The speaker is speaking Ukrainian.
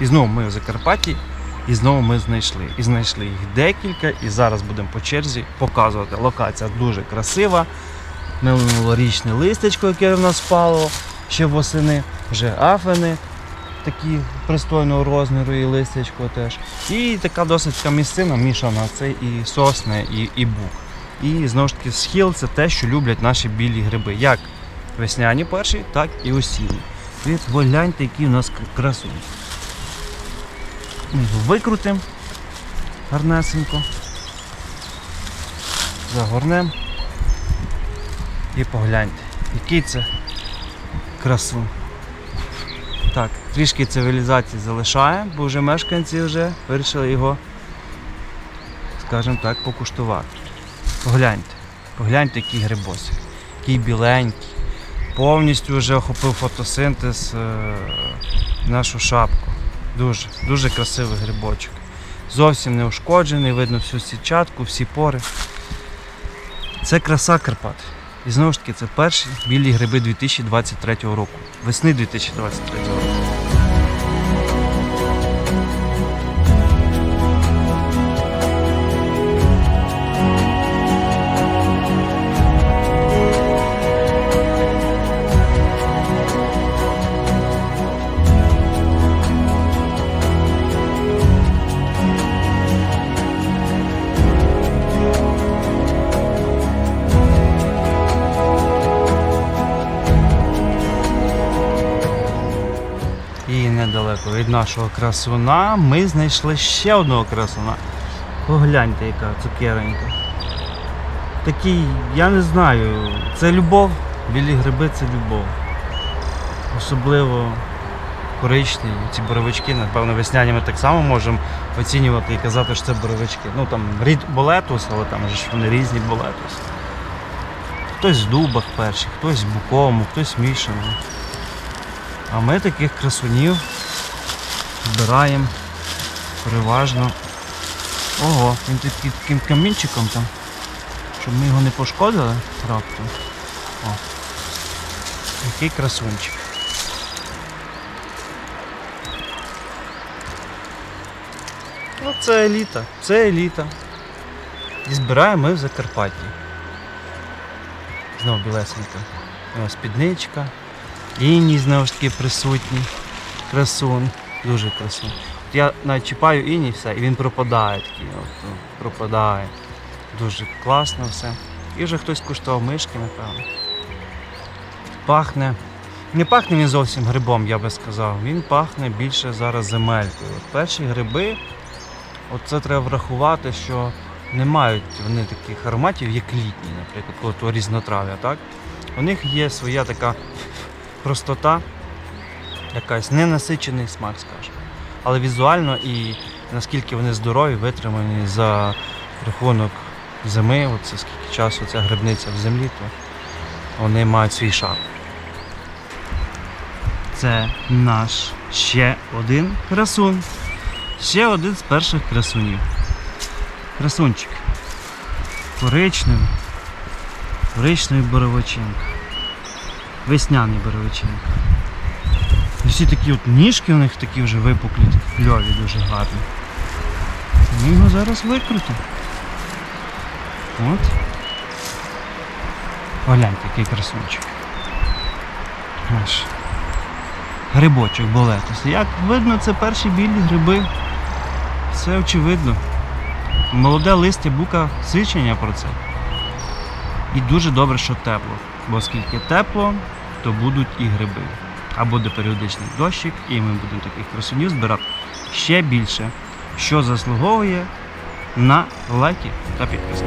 І знову ми в Закарпатті, і знову ми знайшли. І знайшли їх декілька, і зараз будемо по черзі показувати. Локація дуже красива. Минулорічне листечко, яке в нас впало ще восени, вже афени такі пристойного розміру, і листячко теж. І така досить така місцина мішана. Це і сосни, і, і бук. І знову ж таки схил це те, що люблять наші білі гриби. Як весняні перші, так і осінні. От гляньте, який у нас к- викрутимо гарнесенько. Загорнемо. І погляньте, який це красун. Так, трішки цивілізації залишаємо, бо вже мешканці вже вирішили його, скажімо так, покуштувати. Погляньте, погляньте, який грибосик, який біленький. Повністю вже охопив фотосинтез е, нашу шапку. Дуже, дуже красивий грибочок. Зовсім не ушкоджений, видно всю сітчатку, всі пори. Це краса Карпат. І знову ж таки, це перші білі гриби 2023 року. Весни 2023 року. Недалеко від нашого красуна ми знайшли ще одного красуна. Погляньте, яка цукеренька. Такий, я не знаю, це любов. Білі гриби це любов. Особливо коричневі, ці боровички, напевно, весняні ми так само можемо оцінювати і казати, що це боровички. Ну там рід болетус, але там ж вони різні болетус. Хтось в дубах перші, хтось в букому, хтось мішаний. А ми таких красунів збираємо переважно. Ого, він такий таким камінчиком там, щоб ми його не пошкодили раптом. О. Який красунчик. Ну, це еліта, це еліта. І збираємо ми в Закарпатті. Знову білесенька. Спідничка. Іній знову ж таки присутній. Красун. Дуже красун. От я навіть чіпаю іній все, і він пропадає такий. От, ну, пропадає. Дуже класно все. І вже хтось куштував мишки, напевно. Пахне. Не пахне він зовсім грибом, я би сказав. Він пахне більше зараз земелькою. От перші гриби, от це треба врахувати, що не мають вони таких ароматів, як літні, наприклад, коли різнотрав'я, так? У них є своя така простота, якась ненасичений смак, скажімо. Але візуально і наскільки вони здорові, витримані за рахунок зими, оце скільки часу ця грибниця в землі, то вони мають свій шар. Це наш ще один красун. Ще один з перших красунів. Красунчик. Коричневий. Коричневий боровичинка. Весняний боровичинка. Всі такі от ніжки у них такі вже випуклі, такі кльові, дуже гарні. Ми його зараз викрутимо. От. Погляньте, який красунчик. Наш грибочок болетус. Як видно, це перші білі гриби. Все очевидно. Молоде листя бука свідчення про це. І дуже добре, що тепло. Бо оскільки тепло, то будуть і гриби. А буде періодичний дощик, і ми будемо таких красунів збирати ще більше, що заслуговує на лайки та підписки.